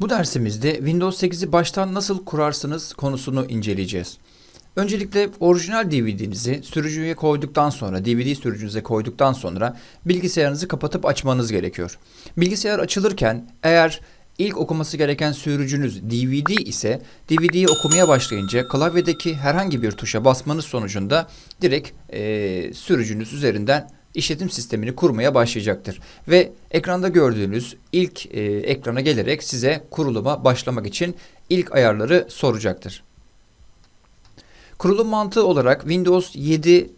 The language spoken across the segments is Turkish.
Bu dersimizde Windows 8'i baştan nasıl kurarsınız konusunu inceleyeceğiz. Öncelikle orijinal DVD'nizi sürücüye koyduktan sonra, DVD sürücünüze koyduktan sonra bilgisayarınızı kapatıp açmanız gerekiyor. Bilgisayar açılırken eğer ilk okuması gereken sürücünüz DVD ise DVD'yi okumaya başlayınca klavyedeki herhangi bir tuşa basmanız sonucunda direkt eee, sürücünüz üzerinden işletim sistemini kurmaya başlayacaktır. Ve ekranda gördüğünüz ilk e, ekrana gelerek size kuruluma başlamak için ilk ayarları soracaktır. Kurulum mantığı olarak Windows 7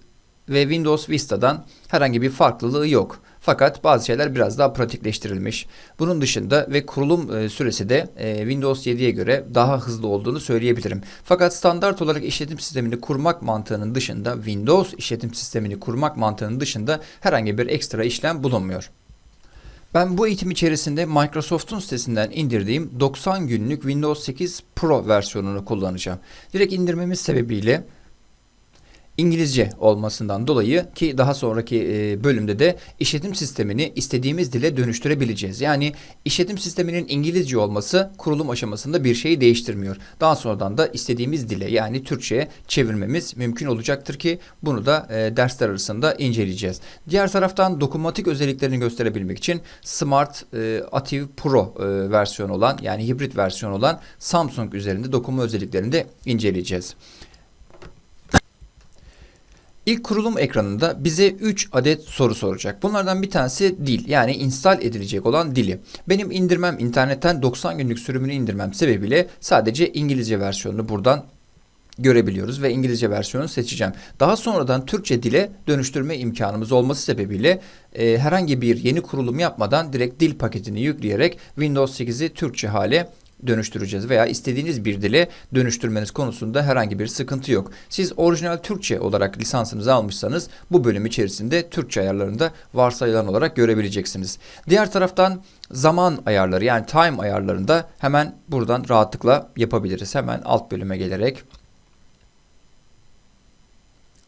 ve Windows Vista'dan herhangi bir farklılığı yok. Fakat bazı şeyler biraz daha pratikleştirilmiş. Bunun dışında ve kurulum e, süresi de e, Windows 7'ye göre daha hızlı olduğunu söyleyebilirim. Fakat standart olarak işletim sistemini kurmak mantığının dışında Windows işletim sistemini kurmak mantığının dışında herhangi bir ekstra işlem bulunmuyor. Ben bu eğitim içerisinde Microsoft'un sitesinden indirdiğim 90 günlük Windows 8 Pro versiyonunu kullanacağım. Direkt indirmemiz sebebiyle İngilizce olmasından dolayı ki daha sonraki e, bölümde de işletim sistemini istediğimiz dile dönüştürebileceğiz. Yani işletim sisteminin İngilizce olması kurulum aşamasında bir şeyi değiştirmiyor. Daha sonradan da istediğimiz dile yani Türkçe'ye çevirmemiz mümkün olacaktır ki bunu da e, dersler arasında inceleyeceğiz. Diğer taraftan dokunmatik özelliklerini gösterebilmek için Smart e, Pro e, versiyonu olan yani hibrit versiyon olan Samsung üzerinde dokunma özelliklerini de inceleyeceğiz. İlk kurulum ekranında bize 3 adet soru soracak. Bunlardan bir tanesi dil yani install edilecek olan dili. Benim indirmem internetten 90 günlük sürümünü indirmem sebebiyle sadece İngilizce versiyonunu buradan görebiliyoruz ve İngilizce versiyonu seçeceğim. Daha sonradan Türkçe dile dönüştürme imkanımız olması sebebiyle e, herhangi bir yeni kurulum yapmadan direkt dil paketini yükleyerek Windows 8'i Türkçe hale dönüştüreceğiz veya istediğiniz bir dile dönüştürmeniz konusunda herhangi bir sıkıntı yok. Siz orijinal Türkçe olarak lisansınızı almışsanız bu bölüm içerisinde Türkçe ayarlarında varsayılan olarak görebileceksiniz. Diğer taraftan zaman ayarları yani time ayarlarında hemen buradan rahatlıkla yapabiliriz. Hemen alt bölüme gelerek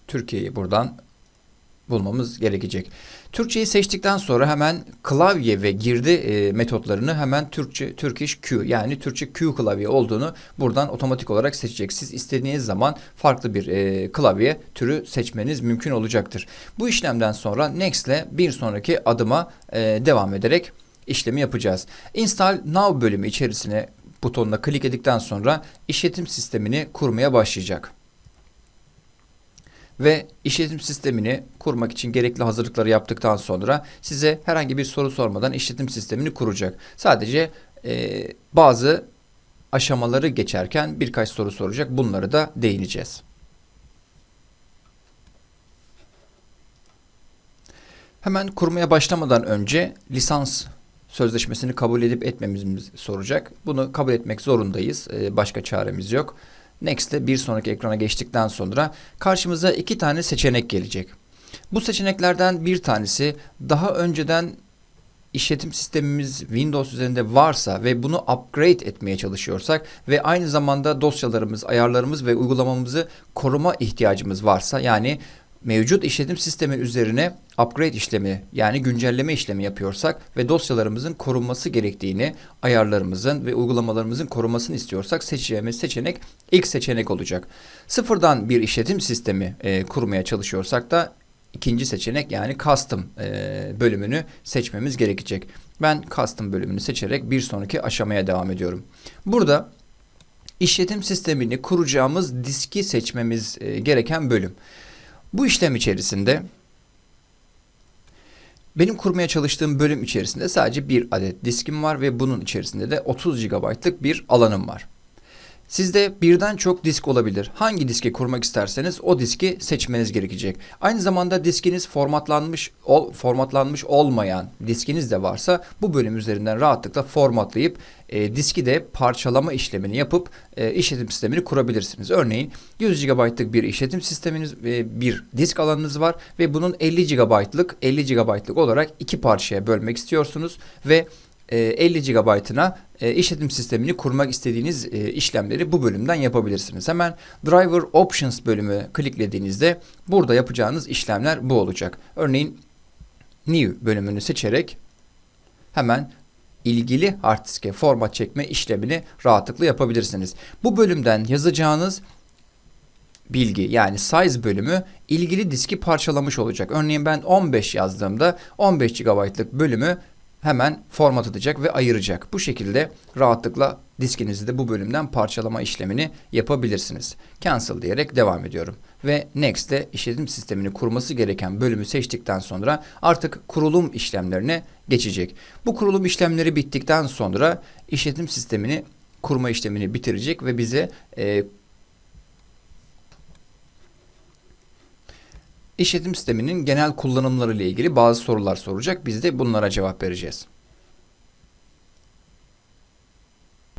Türkiye'yi buradan bulmamız gerekecek. Türkçeyi seçtikten sonra hemen klavye ve girdi e, metotlarını hemen Türkçe Turkish Q yani Türkçe Q klavye olduğunu buradan otomatik olarak seçecek. Siz istediğiniz zaman farklı bir e, klavye türü seçmeniz mümkün olacaktır. Bu işlemden sonra Next ile bir sonraki adıma e, devam ederek işlemi yapacağız. Install Now bölümü içerisine butonuna klik edildikten sonra işletim sistemini kurmaya başlayacak ve işletim sistemini kurmak için gerekli hazırlıkları yaptıktan sonra size herhangi bir soru sormadan işletim sistemini kuracak. Sadece e, bazı aşamaları geçerken birkaç soru soracak. Bunları da değineceğiz. Hemen kurmaya başlamadan önce lisans sözleşmesini kabul edip etmemizi soracak. Bunu kabul etmek zorundayız. E, başka çaremiz yok. Next'te bir sonraki ekrana geçtikten sonra karşımıza iki tane seçenek gelecek. Bu seçeneklerden bir tanesi daha önceden işletim sistemimiz Windows üzerinde varsa ve bunu upgrade etmeye çalışıyorsak ve aynı zamanda dosyalarımız, ayarlarımız ve uygulamamızı koruma ihtiyacımız varsa yani mevcut işletim sistemi üzerine upgrade işlemi yani güncelleme işlemi yapıyorsak ve dosyalarımızın korunması gerektiğini, ayarlarımızın ve uygulamalarımızın korunmasını istiyorsak seçeceğimiz seçenek ilk seçenek olacak. Sıfırdan bir işletim sistemi e, kurmaya çalışıyorsak da ikinci seçenek yani custom e, bölümünü seçmemiz gerekecek. Ben custom bölümünü seçerek bir sonraki aşamaya devam ediyorum. Burada işletim sistemini kuracağımız diski seçmemiz e, gereken bölüm. Bu işlem içerisinde benim kurmaya çalıştığım bölüm içerisinde sadece bir adet diskim var ve bunun içerisinde de 30 GB'lık bir alanım var. Sizde birden çok disk olabilir. Hangi diski kurmak isterseniz o diski seçmeniz gerekecek. Aynı zamanda diskiniz formatlanmış ol, formatlanmış olmayan diskiniz de varsa bu bölüm üzerinden rahatlıkla formatlayıp e, diski de parçalama işlemini yapıp e, işletim sistemini kurabilirsiniz. Örneğin 100 GB'lık bir işletim sisteminiz ve bir disk alanınız var ve bunun 50 GB'lık 50 GB'lık olarak iki parçaya bölmek istiyorsunuz ve 50 GB'ına e, işletim sistemini kurmak istediğiniz e, işlemleri bu bölümden yapabilirsiniz. Hemen Driver Options bölümü kliklediğinizde burada yapacağınız işlemler bu olacak. Örneğin New bölümünü seçerek hemen ilgili hard diske format çekme işlemini rahatlıkla yapabilirsiniz. Bu bölümden yazacağınız bilgi yani size bölümü ilgili diski parçalamış olacak. Örneğin ben 15 yazdığımda 15 GB'lık bölümü hemen format edecek ve ayıracak. Bu şekilde rahatlıkla diskinizi de bu bölümden parçalama işlemini yapabilirsiniz. Cancel diyerek devam ediyorum. Ve Next'te işletim sistemini kurması gereken bölümü seçtikten sonra artık kurulum işlemlerine geçecek. Bu kurulum işlemleri bittikten sonra işletim sistemini kurma işlemini bitirecek ve bize e, işletim sisteminin genel kullanımları ile ilgili bazı sorular soracak. Biz de bunlara cevap vereceğiz.